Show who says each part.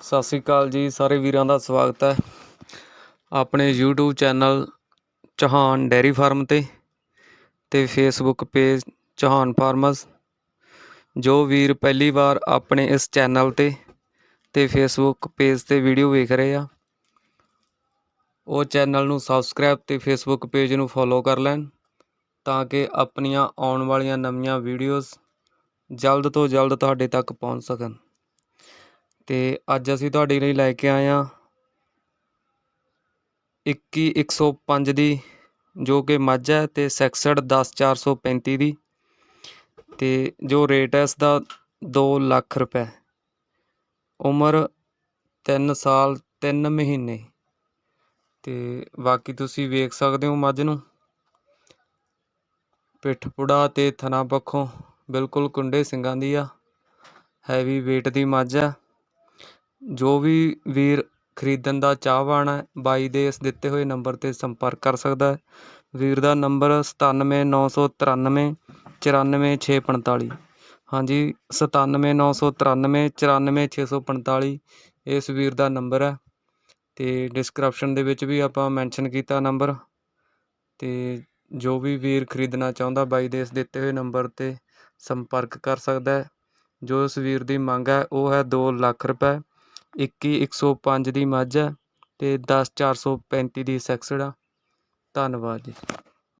Speaker 1: ਸਤਿ ਸ੍ਰੀ ਅਕਾਲ ਜੀ, ਸਾਰੇ ਵੀਰਾਂ ਦਾ ਸਵਾਗਤ ਹੈ। ਆਪਣੇ YouTube channel Chauhan dairy farm ਤੇ ਤੇ Facebook ਪੇਜ ਚੌਹਾਨ ਫਾਰਮਰਸ। ਜੋ ਵੀਰ ਪਹਿਲੀ ਵਾਰ ਆਪਣੇ ਇਸ ਚੈਨਲ ਤੇ ਤੇ Facebook ਪੇਜ ਤੇ ਵੀਡੀਓ ਵੇਖ ਰਹੇ ਆ, ਉਹ ਚੈਨਲ ਨੂੰ ਸਬਸਕ੍ਰਾਈਬ ਤੇ Facebook ਪੇਜ ਨੂੰ ਫੋਲੋ ਕਰ ਲੈਣ ਤਾਂ ਕਿ ਆਪਣੀਆਂ ਆਉਣ ਵਾਲੀਆਂ ਨਵੀਆਂ ਵੀਡੀਓਜ਼ ਜਲਦ ਤੋਂ ਜਲਦ ਤੁਹਾਡੇ ਤੱਕ ਪਹੁੰਚ ਸਕਣ। ਅਤੇ ਅੱਜ ਅਸੀਂ ਤੁਹਾਡੇ ਲਈ ਲੈ ਕੇ ਆਏ ਹਾਂ 21105 ਦੀ, ਜੋ ਕਿ ਮੱਝ ਹੈ ਤੇ ਸੈਕਸਡ 10435 ਦੀ ਅਤੇ ਜੋ ਰੇਟ ਹੈ ਇਸ ਦਾ 2 ਲੱਖ ਰੁਪਏ। ਉਮਰ 3 ਸਾਲ 3 ਮਹੀਨੇ। ਤੇ ਬਾਕੀ ਤੁਸੀਂ ਵੇਖ ਸਕਦੇ ਹੋ ਮੱਝ ਨੂੰ। ਪਿੱਠ ਪੁੜਾ ਤੇ ਥਣਾ ਪੱਖੋਂ ਬਿਲਕੁਲ ਕੁੰਡੇ ਸਿੰਘਾਂ ਦੀ ਆ ਹੈਵੀ weight ਦੀ ਮੱਝ ਆ। ਜੋ ਵੀ ਵੀਰ ਖਰੀਦਣ ਦਾ ਚਾਹਵਾਨ ਹੈ, ਬਾਈ ਦੇ ਇਸ ਦਿੱਤੇ ਹੋਏ ਨੰਬਰ ਤੇ ਸੰਪਰਕ ਕਰ ਸਕਦਾ ਵੀਰ ਦਾ ਨੰਬਰ 97993 94645 ਹਾਂਜੀ 97993 94645 ਇਸ ਵੀਰ ਦਾ ਨੰਬਰ ਹੈ। ਅਤੇ ਡਿਸਕ੍ਰਿਪਸ਼ਨ ਦੇ ਵਿੱਚ ਵੀ ਆਪਾਂ ਮੈਂਸ਼ਨ ਕੀਤਾ ਨੰਬਰ। ਅਤੇ ਜੋ ਵੀ ਵੀਰ ਖਰੀਦਣਾ ਚਾਹੁੰਦਾ, ਬਾਈ ਦੇ ਇਸ ਦਿੱਤੇ ਹੋਏ ਨੰਬਰ ਤੇ ਸੰਪਰਕ ਕਰ ਸਕਦਾ ਜੋ ਇਸ ਵੀਰ ਦੀ ਮੰਗ ਹੈ, ਉਹ ਹੈ 2 ਲੱਖ ਰੁਪਏ। 21105 ਦੀ ਮੱਝ ਹੈ ਤੇ 10435 ਦੀ ਸੈਕਸਡ ਆ। ਧੰਨਵਾਦ ਜੀ।